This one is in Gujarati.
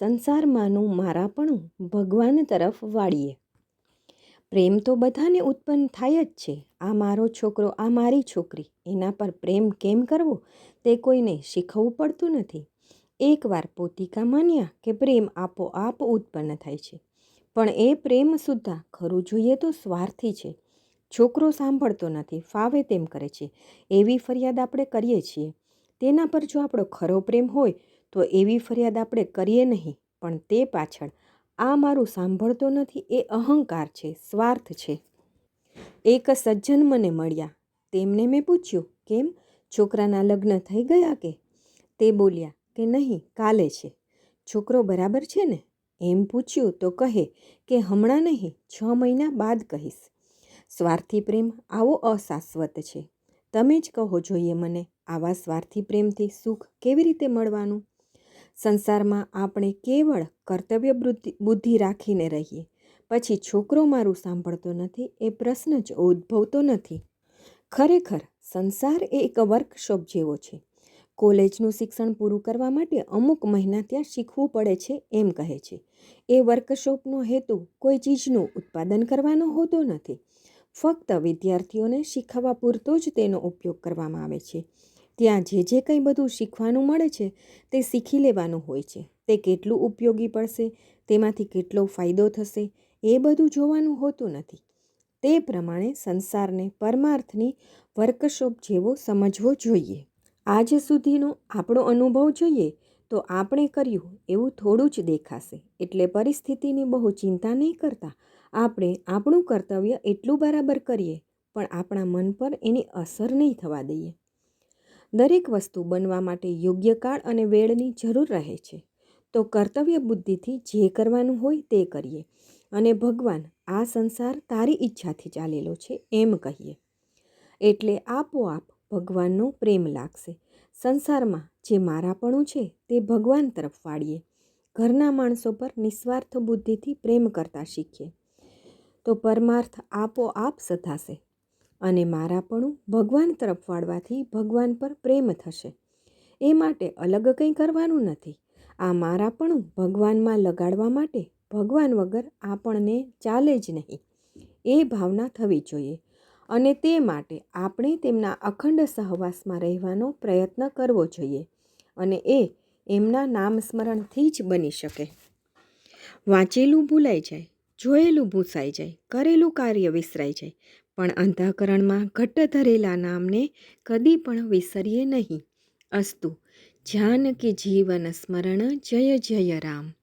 સંસારમાંનું મારાપણું ભગવાન તરફ વાળીએ. પ્રેમ તો બધાને ઉત્પન્ન થાય જ છે. આ મારો છોકરો, આ મારી છોકરી. એના પર પ્રેમ કેમ કરવો? તે કોઈને શીખવવું પડતું નથી. એકવાર પોતિકા માન્યા કે પ્રેમ આપોઆપ ઉત્પન્ન થાય છે. પણ એ પ્રેમ સુદ્ધા ખરું જોઈએ તો સ્વાર્થી છે. છોકરો સાંભળતો નથી, ફાવે તેમ કરે છે. એવી ફરિયાદ આપણે કરીએ છીએ. તેના પર જો આપણો ખરો પ્રેમ હોય તો એવી ફરિયાદ આપણે કરીએ નહીં, પણ તે પાછળ આ મારું સાંભળતો નથી એ અહંકાર છે, સ્વાર્થ છે. એક સજ્જન મને મળ્યા. તેમને મેં પૂછ્યું, કેમ? છોકરાના લગ્ન થઈ ગયા કે? તે બોલ્યા, કે નહીં, કાલે છે. છોકરો બરાબર છે ને? એમ પૂછ્યું તો કહે, કે હમણાં નહીં, છ મહિના બાદ કહીશ. સ્વાર્થી પ્રેમ આવો અશાશ્વત છે. તમે જ કહો, જોઈએ મને, આવા સ્વાર્થી પ્રેમથી સુખ કેવી રીતે મળવાનું? સંસારમાં આપણે કેવળ કર્તવ્ય બુદ્ધિ રાખીને રહીએ. પછી છોકરો મારું સાંભળતો નથી, એ પ્રશ્ન જ ઉદ્ભવતો નથી. ખરેખર, સંસાર એ એક વર્કશોપ જેવો છે. કોલેજનું શિક્ષણ પૂરું કરવા માટે અમુક મહિના ત્યાં શીખવું પડે છે એમ કહે છે. એ વર્કશોપનો હેતુ કોઈ ચીજનું ઉત્પાદન કરવાનો હોતો નથી. ફક્ત વિદ્યાર્થીઓને શીખવવા પૂરતો જ તેનો ઉપયોગ કરવામાં આવે છે. ત્યાં જે જે કંઈ બધું શીખવાનું મળે છે તે શીખી લેવાનું હોય છે. તે કેટલું ઉપયોગી પડશે, તેમાંથી કેટલો ફાયદો થશે, એ બધું જોવાનું હોતું નથી. તે પ્રમાણે સંસારને પરમાર્થની વર્કશોપ જેવો સમજવો જોઈએ. આજ સુધીનો આપણો અનુભવ જોઈએ તો આપણે કર્યું એવું થોડું જ દેખાશે. એટલે પરિસ્થિતિની બહુ ચિંતા નહીં કરતા. આપણે આપણું કર્તવ્ય એટલું બરાબર કરીએ, પણ આપણા મન પર એની અસર નહીં થવા દઈએ. દરેક વસ્તુ બનવા માટે યોગ્ય કાળ અને વેળની જરૂર રહે છે. તો કર્તવ્ય બુદ્ધિથી જે કરવાનું હોય તે કરીએ. અને ભગવાન, આ સંસાર તારી ઈચ્છાથી ચાલેલો છે એમ કહીએ. એટલે આપોઆપ ભગવાનનો પ્રેમ લાગશે. સંસારમાં જે મારાપણું છે તે ભગવાન તરફ વાળીએ. ઘરના માણસો પર નિસ્વાર્થ બુદ્ધિથી પ્રેમ કરતા શીખીએ. તો પરમાર્થ આપોઆપ સધાશે. અને મારાપણું ભગવાન તરફ વાળવાથી ભગવાન પર પ્રેમ થશે. એ માટે અલગ કંઈ કરવાનું નથી. આ મારાપણું ભગવાનમાં લગાડવા માટે ભગવાન વગર આપણને ચાલે જ નહીં. એ ભાવના થવી જોઈએ અને તે માટે આપણે તેમના અખંડ સહવાસમાં રહેવાનો પ્રયત્ન કરવો જોઈએ અને એ એમના નામ સ્મરણથી જ બની શકે. વાંચેલું ભૂલાઈ જાય, જોયેલું ભૂસાઈ જાય, કરેલું કાર્ય વિસરાઈ જાય પણ અંતઃકરણમાં ઘટ્ટ ધરેલા નામને કદી પણ વિસરીએ નહીં. અસ્તુ જાનકી જીવન સ્મરણ, જય જય રામ.